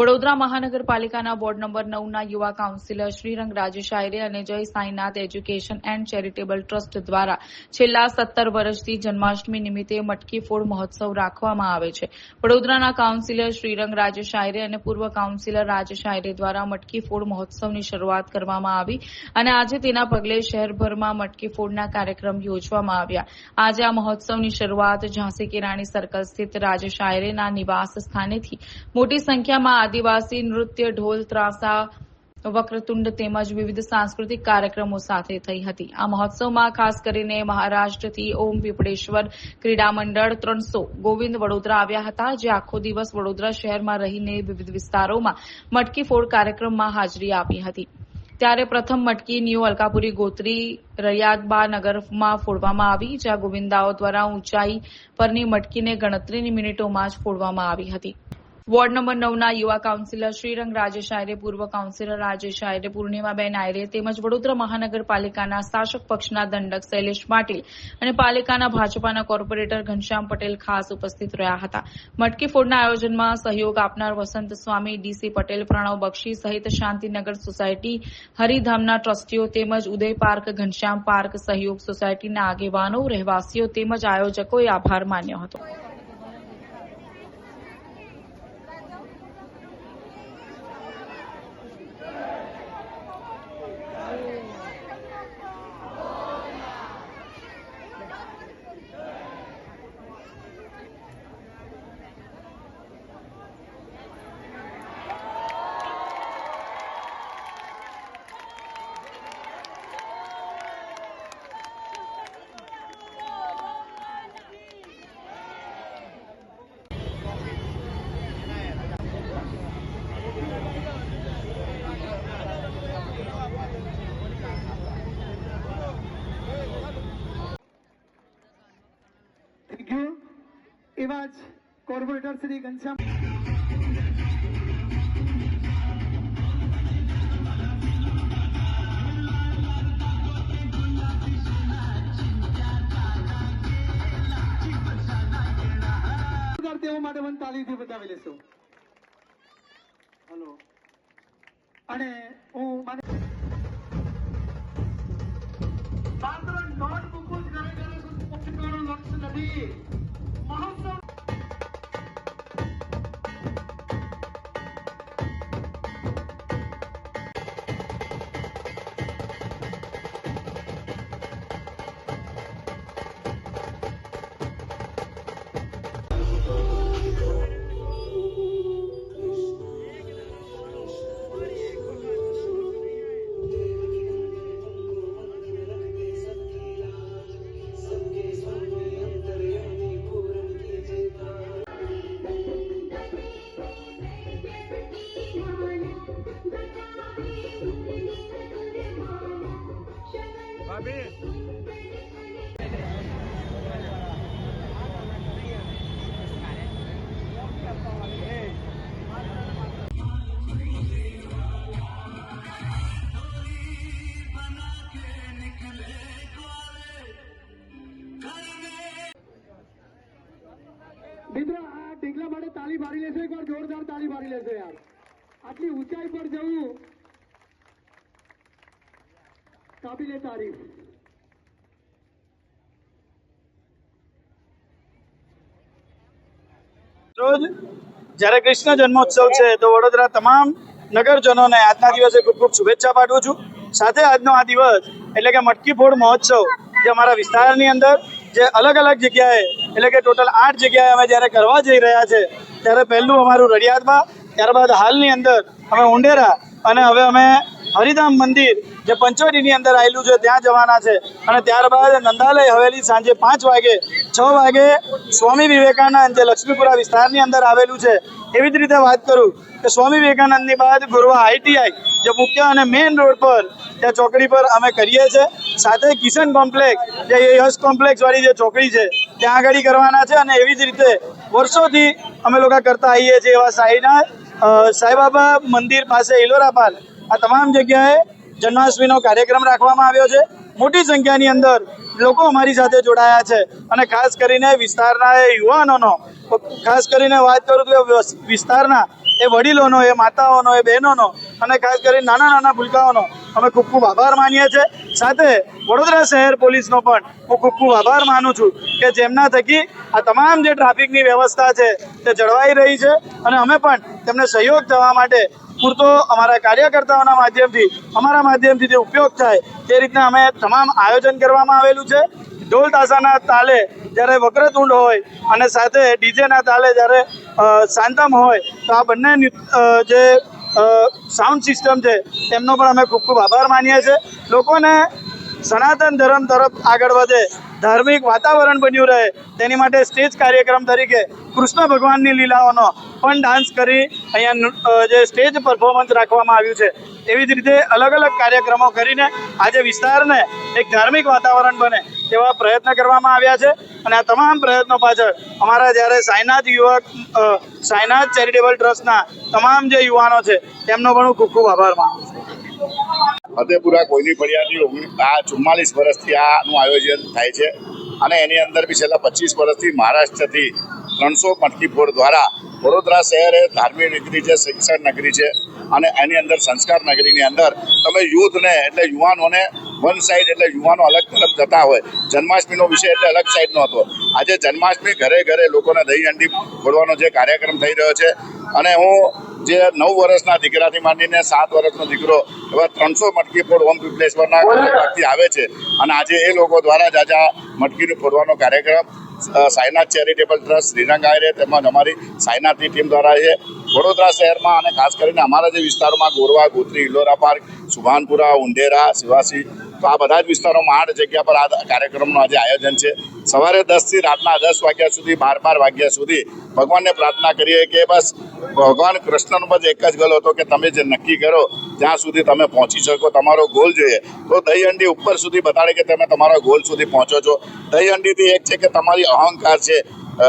વડોદરા મહાનગરપાલિકાના ward number નવના યુવા councillor Shrirang Rajesh અને Jay Sainath education and charitable trust દ્વારા છેલ્લા સત્તર વર્ષથી જન્માષ્ટમી નિમિત્તે મટકી ફોડ મહોત્સવ રાખવામાં આવે છે. વડોદરાના કાઉન્સિલર શ્રીરંગ રાજેશ અને પૂર્વ કાઉન્સિલર રાજેશ દ્વારા મટકી ફોડ મહોત્સવની શરૂઆત કરવામાં આવી અને આજે તેના પગલે શહેરભરમાં મટકી ફોડના કાર્યક્રમ યોજવામાં આવ્યા. આજે આ મહોત્સવની શરૂઆત ઝાંસી કે રાણી સર્કલ સ્થિત રાજેશ આયરેના નિવાસ સ્થાનેથી મોટી સંખ્યામાં આદિવાસી નૃત્ય, ઢોલ, ત્રાસા, વક્રતુંડ તેમજ વિવિધ સાંસ્કૃતિક કાર્યક્રમો સાથે થઈ હતી. આ મહોત્સવમાં ખાસ કરીને મહારાષ્ટ્રથી ઓમ પીપળેશ્વર ક્રીડા મંડળ ત્રણસો ગોવિંદ વડોદરા આવ્યા હતા. જે આખો દિવસ વડોદરા શહેરમાં રહીને વિવિધ વિસ્તારોમાં મટકી ફોડ કાર્યક્રમમાં હાજરી આપી હતી. ત્યારે પ્રથમ મટકી ન્યૂ અલકાપુરી ગોત્રી રૈયાદબા નગરમાં ફોડવામાં આવી, જ્યાં ગોવિંદાઓ દ્વારા ઊંચાઈ પરની મટકીને ગણતરીની મિનિટોમાં જ ફોડવામાં આવી હતી. વોર્ડ નંબર નવના યુવા કાઉન્સિલર શ્રીરંગ રાજેશ આયરે, પૂર્વ કાઉન્સિલર રાજેશ આયરે, પૂર્ણિમાબેન આયરે તેમજ વડોદરા મહાનગરપાલિકાના શાસક પક્ષના દંડક શૈલેષ પાટીલ અને પાલિકાના ભાજપાના કોર્પોરેટર ઘનશ્યામ પટેલ ખાસ ઉપસ્થિત રહ્યા હતા. મટકી ફોડના આયોજનમાં સહયોગ આપનાર વસંત સ્વામી ડીસી પટેલ, પ્રણવ બક્ષી સહિત શાંતિનગર સોસાયટી, હરિધામના ટ્રસ્ટીઓ તેમજ ઉદય પાર્ક, ઘનશ્યામ પાર્ક સહયોગ સોસાયટીના આગેવાનો, રહેવાસીઓ તેમજ આયોજકોએ આભાર માન્યો હતો. એવા કોર્પોરેટર શ્રી ઘનશ્યામ બતાવી લેશો. અને હું મને માત્ર નોટબુકો જ ઘરે ઘરે નથી. મહોત્સવ ઢીંગલા માટે તાળી મારી લેશો, એકવાર જોરદાર તાળી મારી લેશે યાર. આટલી ઊંચાઈ પર જવું કાબિલે તારીફ. રોજ જ્યારે કૃષ્ણ જન્મોત્સવ છે તો વડોદરા તમામ નગરજનોને આજના દિવસે ખૂબ ખૂબ શુભેચ્છા પાઠવું છું. સાથે આજનો આ દિવસ એટલે કે મટકી ફોડ મહોત્સવ જે અમારા વિસ્તારની અંદર જે અલગ અલગ જગ્યાએ એટલે કે ટોટલ આઠ જગ્યાએ અમે જ્યારે કરવા જઈ રહ્યા છે ત્યારે પહેલું અમારું રડિયાદમાં, ત્યારબાદ હાલની અંદર અમે ઉંડેરા અને હવે અમે હરિધામ મંદિર જે પંચવટીની અંદર આવેલું છે, ત્યાં જવાના છે. અને ત્યારબાદ નંદાલય હવેલી સાંજે પાંચ વાગે, છ વાગે સ્વામી વિવેકાનંદ જે લક્ષ્મીપુરા વિસ્તારની અંદર આવેલું છે. એવી જ રીતે વાત કરું કે સ્વામી વિવેકાનંદની બાદ ગોરવા આઈટીઆઈ જે મુખ્ય અને મેઇન રોડ પર ત્યાં ચોકડી પર અમે કરીએ છીએ સાથે કિશન કોમ્પ્લેક્સ જે યશ કોમ્પ્લેક્સવાળી જે ચોકડી છે, ત્યાં આગળ કરવાના છે અને એવી જ રીતે વર્ષોથી અમે લોકો કરતા આવીએ છીએ એવા સાઈના સાંઈબાબા મંદિર પાસે ઇલોરા પાર્ક આ તમામ જગ્યાએ જન્માષ્ટમીનો કાર્યક્રમ રાખવામાં આવ્યો છે. મોટી સંખ્યાની અંદર લોકો અમારી સાથે જોડાયા છે અને ખાસ કરીને વિસ્તારના એ યુવાનોનો, ખાસ કરીને વાત કરું તો વિસ્તારના એ વડીલોનો, એ માતાઓનો, એ બહેનોનો અને ખાસ કરીને નાના નાના ભૂલકાઓનો અમે ખૂબ ખૂબ આભાર માનીએ છીએ. સાથે વડોદરા શહેર પોલીસનો પણ હું ખૂબ ખૂબ આભાર માનું છું કે જેમના થકી આ તમામ જે ટ્રાફિકની વ્યવસ્થા છે તે જળવાઈ રહી છે અને અમે પણ તેમને સહયોગ થવા માટે પૂરતો અમારા કાર્યકર્તાઓના માધ્યમથી, અમારા માધ્યમથી જે ઉપયોગ થાય, તે રીતના અમે તમામ આયોજન કરવામાં આવેલું છે. ઢોલ તાસાના તાલે જ્યારે વક્રતુંડ હોય અને સાથે ડીજેના તાલે જ્યારે શાંતમ હોય, તો આ બંને જે સાઉન્ડ સિસ્ટમ છે, તેમનો પણ અમે ખૂબ ખૂબ આભાર માનીએ છીએ. લોકોને સનાતન ધર્મ તરફ આગળ વધે ધાર્મિક વાતાવરણ બન્યું રહે. તેની માટે સ્ટેજ કાર્યક્રમ તરીકે કૃષ્ણ ભગવાનની લીલાઓનો પણ ડાન્સ કરી અહીંયા જે સ્ટેજ પરફોર્મન્સ રાખવામાં આવ્યું છે. એવી જ રીતે અલગ અલગ કાર્યક્રમો કરીને આજે વિસ્તારને એક ધાર્મિક વાતાવરણ બને તેવા પ્રયત્ન કરવામાં આવ્યા છે. અને આ તમામ પ્રયત્નો પાછળ અમારા જ્યારે સાઈનાથ યુવક સાયનાથ ચેરિટેબલ ટ્રસ્ટના તમામ જે યુવાનો છે, તેમનો પણ હું ખૂબ ખૂબ આભાર માનું છું. ફતેપુરા કોઈની ફળિયાની નહીં. આ ચુમ્માલીસ વર્ષથી આનું આયોજન થાય છે. અને એની અંદર બી છેલ્લા પચીસ વર્ષથી મહારાષ્ટ્રથી ત્રણસો મટકી ફોડ દ્વારા વડોદરા શહેર એ ધાર્મિક નગરી છે, શિક્ષણ નગરી છે. અને એની અંદર સંસ્કાર નગરીની અંદર તમે યુથને એટલે યુવાનોને વન સાઈડ એટલે યુવાનો અલગ તરફ જતા હોય. જન્માષ્ટમીનો વિષય એટલે અલગ સાઈડનો હતો. આજે જન્માષ્ટમી ઘરે ઘરે લોકોને દહીં અંડી ફોડવાનો જે કાર્યક્રમ થઈ રહ્યો છે. અને હું જે નવ વર્ષના દીકરાથી માંડીને સાત વર્ષનો દીકરો એવા ત્રણસો મટકી ફોડ ઓમ પીપલેશ્વરના વ્યક્તિ આવે છે. અને આજે એ લોકો દ્વારા જ આજે આ મટકીનું ફોડવાનો કાર્યક્રમ સાયનાથ ચેરિટેબલ ટ્રસ્ટ શ્રીરંગ આયરે તેમજ અમારી સાયનાથની ટીમ દ્વારા છે. વડોદરા શહેરમાં અને ખાસ કરીને અમારા જે વિસ્તારોમાં ગોરવા, ગોત્રી, ઇલોરા પાર્ક, સુભાનપુરા ઉંડેરા શિવાસી, તો આ બધા જ વિસ્તારોમાં આઠ જગ્યા પર આ કાર્યક્રમનું આજે આયોજન છે. સવારે દસથી રાતના દસ વાગ્યા સુધી બાર બાર વાગ્યા સુધી ભગવાનને પ્રાર્થના કરીએ કે બસ, ભગવાન કૃષ્ણનો બસ એક જ ગલ હતો કે તમે જે નક્કી કરો, ત્યાં સુધી તમે પહોંચી શકો. તમારો ગોલ જોઈએ. તો દહીં અંડી ઉપર સુધી બતાડે કે તમે તમારા ગોલ સુધી પહોંચો છો. દહીં અંડીથી એક છે કે તમારી અહંકાર છે.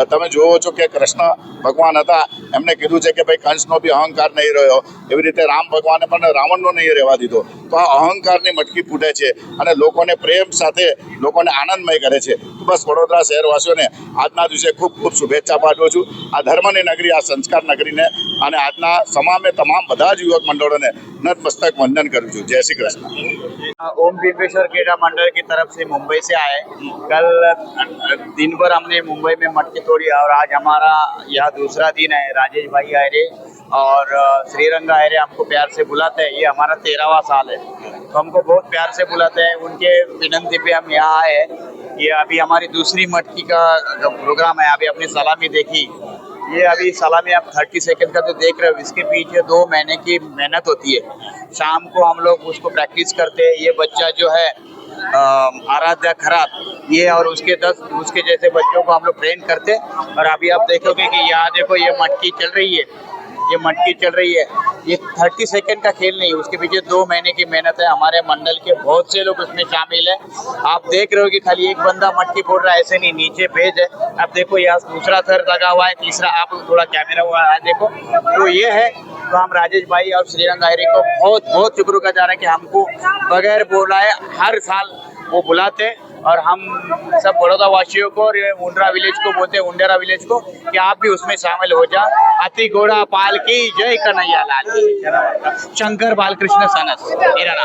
તમે જુઓ છો કે કૃષ્ણ ભગવાન હતા. એમને કીધું છે કે ભાઈ કંસનો બી અહંકાર નહીં રહ્યો. એવી રીતે રામ ભગવાને પણ રાવણનો નહીં રહેવા દીધો. તો આ અહંકારની મટકી ફૂટે છે અને લોકોને પ્રેમ સાથે લોકોને આનંદમય કરે છે તો બસ વડોદરા શહેરવાસીઓને આજના દિવસે ખૂબ ખૂબ શુભેચ્છા પાઠવું છું આ ધર્મની નગરી આ સંસ્કાર નગરીને અને આજના તમામે તમામ બધા જ યુવક મંડળોને નતમસ્તક વંદન કરું છું જય શ્રી કૃષ્ણ ओम भीमेश्वर क्रीड़ा मंडल की तरफ से मुंबई से आए कल दिन भर हमने मुंबई में मटकी तोड़ी और आज हमारा यह दूसरा दिन है राजेश भाई आयरे और श्रीरंग आयरे हमको प्यार से बुलाते हैं। ये हमारा तेरहवा साल है। तो हमको बहुत प्यार से बुलाते हैं। उनके विनंती पे हम यहाँ आए ये अभी हमारी दूसरी मटकी का जो प्रोग्राम है, अभी अपनी सलामी देखी। ये अभी सलामी आप थर्टी सेकेंड का जो देख रहे हो, इसके पीछे दो महीने की मेहनत होती है। शाम को हम लोग उसको प्रैक्टिस करते हैं। ये बच्चा जो है आराध्या खराब ये और उसके दस, उसके जैसे बच्चों को हम लोग ट्रेन करते और अभी आप देखोगे कि यहाँ देखो, ये मटकी चल रही है। ये मटकी चल रही है। ये थर्टी सेकेंड का खेल नहीं, उसके पीछे दो महीने की मेहनत है। हमारे मंडल के बहुत से लोग उसमें शामिल है। आप देख रहे हो कि खाली एक बंदा मटकी फोड़ रहा है, ऐसे नहीं, नीचे भेज है। अब देखो, यहाँ दूसरा सर लगा हुआ है, तीसरा, आप थोड़ा कैमरा हुआ है, देखो। तो ये है तो हम राजेश भाई और श्रीरंग आयरी को बहुत बहुत शुक्रगुजार है कि हमको बगैर बुलाए हर साल वो बुलाते हैं। और हम सब बड़ौदा वासियों को और उंडरा विलेज को बोलते हैं उंडेरा विलेज को, कि आप भी उसमें शामिल हो जा अति घोड़ा पाल की जय कन्हैया लाल शंकर बालकृष्ण सनस, मेरा नाम।